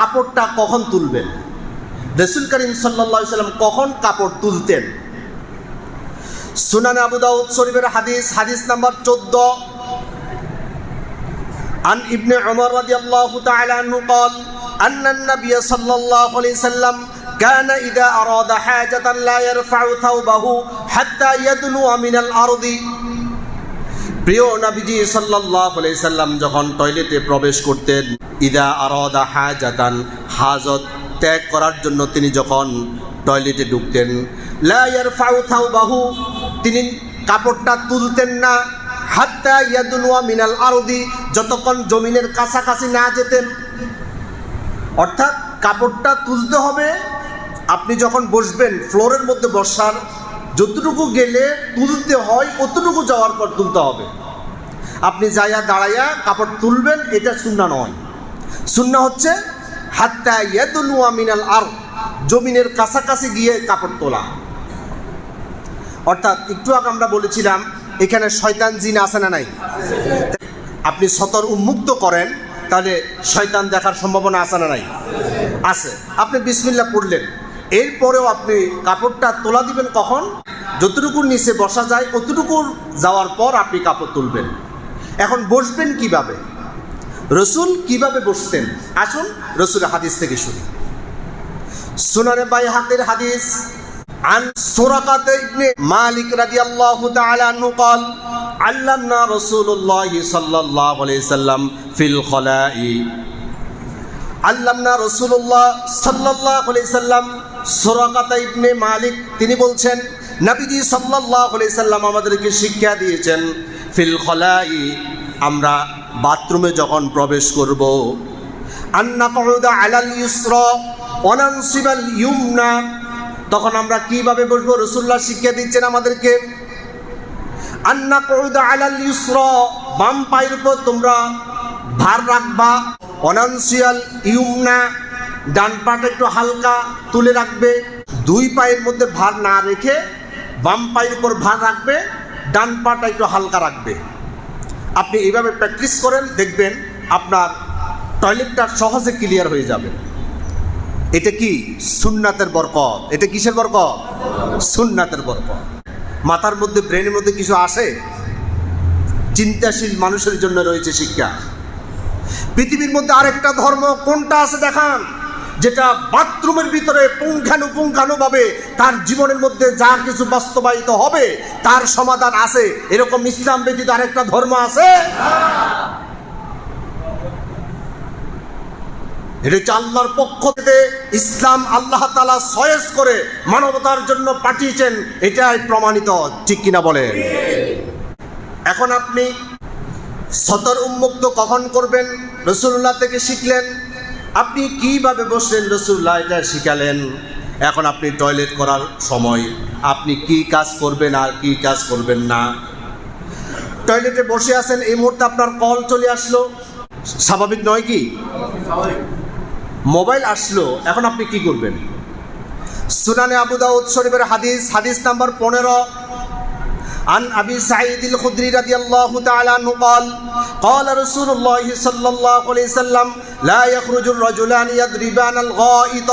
কাপড়টা কখন তুলবেন রসুল করিম সাল্লা সাল্লাম কখন কাপড় তুলতেন সুনান আবু দাউদ শরীফের হাদিস হাদিস নাম্বার চোদ্দ عن ابن عمر رضي الله تعالى عنه قال أن النبي صلى الله عليه وسلم كان إذا أراد حاجة لا يرفع ثوبه حتى يدنو من الأرض প্রিয় নবীজি সাল্লাল্লাহু আলাইহি সাল্লাম যখন টয়লেটে প্রবেশ করতেন ইদা আরাদা হাজাতান হাজত ত্যাগ করার জন্য তিনি যখন টয়লেটে ঢুকতেন, লা ইয়ারফাউ থাওবাহু তিনি কাপড়টা তুলতেন না, হাত্তা ইয়াদুনুয়া মিনাল আরদি, যতক্ষণ জমিনের কাছাকাছি না যেতেন। অর্থাৎ কাপড়টা তুলতে হবে, আপনি যখন বসবেন ফ্লোরের মধ্যে বসার, যতটুকু গেলে তুলতে হয়, অতটুকু যাওয়ার পর তুলতে হবে। আপনি যাইয়া দাঁড়াইয়া কাপড় তুলবেন, এটা শূন্য নয়। শূন্য হচ্ছে মিনাল আর, জমিনের কাছাকাছি গিয়ে কাপড় তোলা। অর্থাৎ একটু আগে আমরা বলেছিলাম, এখানে শয়তান জিন আছে না নাই? আপনি সতর উন্মুক্ত করেন, তাহলে শয়তান দেখার সম্ভাবনা আছে না নাই? আছে। আপনি বিসমিল্লা পড়লেন। এরপরেও আপনি কাপড়টা তোলা দিবেন কখন? যতটুকুর নিচে বসা যায় অতটুকু যাওয়ার পর আপনি কাপড় তুলবেন। এখন বসবেন কীভাবে? রসুল কিভাবে বসতেন আসুন রসুলের হাদিস থেকে শুনি সুনানে বাই হাতের হাদিস عن سرقة ابن مالك رضي الله تعالى عنه قال علمنا رسول الله صلى الله عليه وسلم في الخلاء আল্লামনা রসুল্লাহ সাল্লাহ সাল্লাম সোরাকাতা ইবনে মালিক তিনি বলছেন নাবিজি সাল্লাহ সাল্লাম আমাদেরকে শিক্ষা দিয়েছেন ফিল খলাই আমরা বাথরুমে যখন প্রবেশ করব আন্না কহুদা আলাল ইসর অনানসিবাল ইউমনা, তখন আমরা কীভাবে বসবো? রসুল্লাহ শিক্ষা দিচ্ছেন আমাদেরকে। আন্না কহুদা আলাল ইসর, বাম পায়ের উপর তোমরা ভার রাখবা। অনানসিয়াল ইউমনা, ডান পাটা একটু হালকা তুলে রাখবে। দুই পায়ের মধ্যে ভার না রেখে বাম পায়ের উপর ভার রাখবে, ডান পাটা একটু হালকা রাখবে। আপনি এইভাবে প্র্যাকটিস করেন, দেখবেন আপনার টয়লেটটা সহজে ক্লিয়ার হয়ে যাবে। এটা কি সুন্নাতের বরকত? এটা কিসের বরকত? সুন্নাতের বরকত। মাথার মধ্যে ব্রেনের মধ্যে কিছু আসে? চিন্তাশীল মানুষের জন্য রয়েছে শিক্ষা। পৃথিবীর মধ্যে আরেকটা ধর্ম, কোনটা আছে দেখান? যেটা বাথরুমের ভিতরে পুঙ্খানুপুঙ্খানুভাবে তার জীবনের মধ্যে যা কিছু বাস্তবায়িত হবে, তার সমাধান আছে। এরকম ইসলাম ব্যতীত আরেকটা ধর্ম আছে? এটা হচ্ছে আল্লাহর পক্ষ থেকে ইসলাম আল্লাহ তালা সয়েস করে মানবতার জন্য পাঠিয়েছেন, এটাই প্রমাণিত, ঠিক কিনা বলেন? এখন আপনি সতর উন্মুক্ত কখন করবেন? রসুল্লাহ থেকে শিখলেন আপনি কিভাবে বসলেন রসুল্লাহ এটা শিখালেন এখন আপনি টয়লেট করার সময় আপনি কি কাজ করবেন আর কি কাজ করবেন না টয়লেটে বসে আছেন এই মুহূর্তে আপনার কল চলে আসলো স্বাভাবিক নয় কি মোবাইল আসলো এখন আপনি কি করবেন সুনানে আবু দাউদ শরীফের হাদিস হাদিস নাম্বার পনেরো عن أبي سعيد الخدري رضي الله تعالى عنه قال قال رسول الله صلى الله عليه وسلم لا يخرج الرجلان يضربان الغائط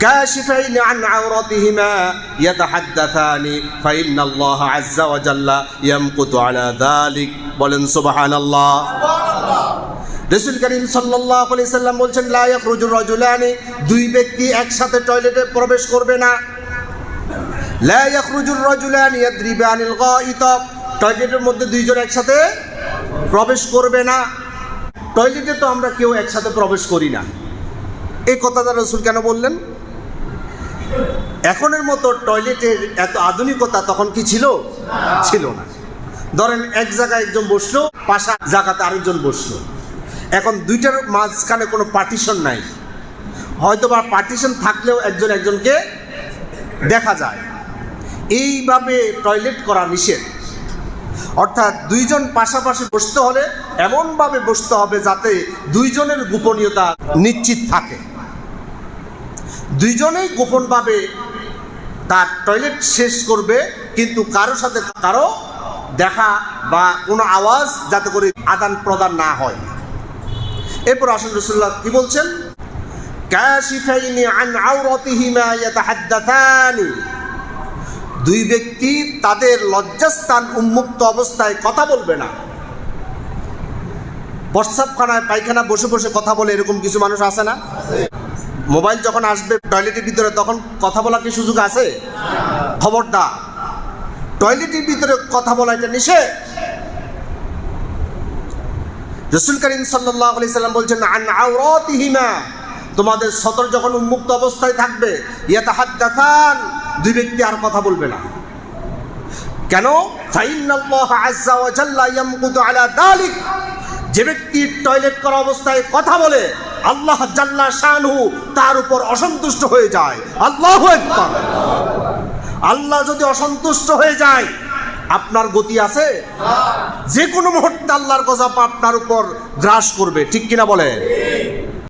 كاشفين عن عورتهما يتحدثان فإن الله عز وجل يمقت على ذلك বলেন সুবহান আল্লাহ রসুল করিম সাল্লাহ আলি সাল্লাম বলছেন লায়ক রজুর রজুলানি দুই ব্যক্তি একসাথে টয়লেটে প্রবেশ করবে না লা ইয়াখরুজুর রাজুলান ইয়াদরিবানিল গাইত টয়লেটের মধ্যে দুইজন একসাথে প্রবেশ করবে না টয়লেটে তো আমরা কেউ একসাথে প্রবেশ করি না। এই কথাটা রসুল কেন বললেন? এখনের মতো টয়লেটের এত আধুনিকতা তখন কি ছিল? ছিল না। ধরেন এক জায়গায় একজন বসল, পাশা জায়গাতে আরেকজন বসল। এখন দুইটার মাঝখানে কোনো পার্টিশন নাই। হয়তো বা পার্টিশন থাকলেও একজন একজনকে দেখা যায়। এইভাবে টয়লেট করা নিষেধ। অর্থাৎ দুইজন পাশাপাশি বসতে হলে এমনভাবে বসতে হবে যাতে দুইজনের গোপনীয়তা নিশ্চিত থাকে। দুইজনেই গোপনভাবে তার টয়লেট শেষ করবে, কিন্তু কারও সাথে কারও দেখা বা কোনো আওয়াজ যাতে করে আদান প্রদান না হয়। এরপর আসল রসুল্লাহ কি বলছেন? কাশিফাইনি আন আওরাতিহিমা ইয়াতাহাদ্দাথানি দুই ব্যক্তি তাদের লজ্জাস্থান উন্মুক্ত অবস্থায় কথা বলবে না। প্রস্রাবখানায় পায়খানা বসে বসে কথা বলে এরকম কিছু মানুষ আছে না? মোবাইল যখন আসবে টয়লেটের ভিতরে, তখন কথা বলার কি সুযোগ আছে? খবরদার। টয়লেটের ভিতরে কথা বলা এটা নিষেধ। রসুল করিম সাল্লাহ আলি সাল্লাম বলছেন, আন আওরাতিহিমা। তোমাদের সতর যখন উন্মুক্ত অবস্থায় থাকবে ইয়াতাহাদ্দাথান দুই ব্যক্তি আর কথা বলবে না। কেন? যে ব্যক্তি টয়লেট করা অবস্থায় কথা বলে, আল্লাহ জাল্লা তার উপর অসন্তুষ্ট হয়ে যায়। আল্লাহ আল্লাহ যদি অসন্তুষ্ট হয়ে যায়, আপনার গতি আছে? যে কোনো মুহূর্তে আল্লাহর গজব আপনার উপর গ্রাস করবে। ঠিক কিনা বলেন?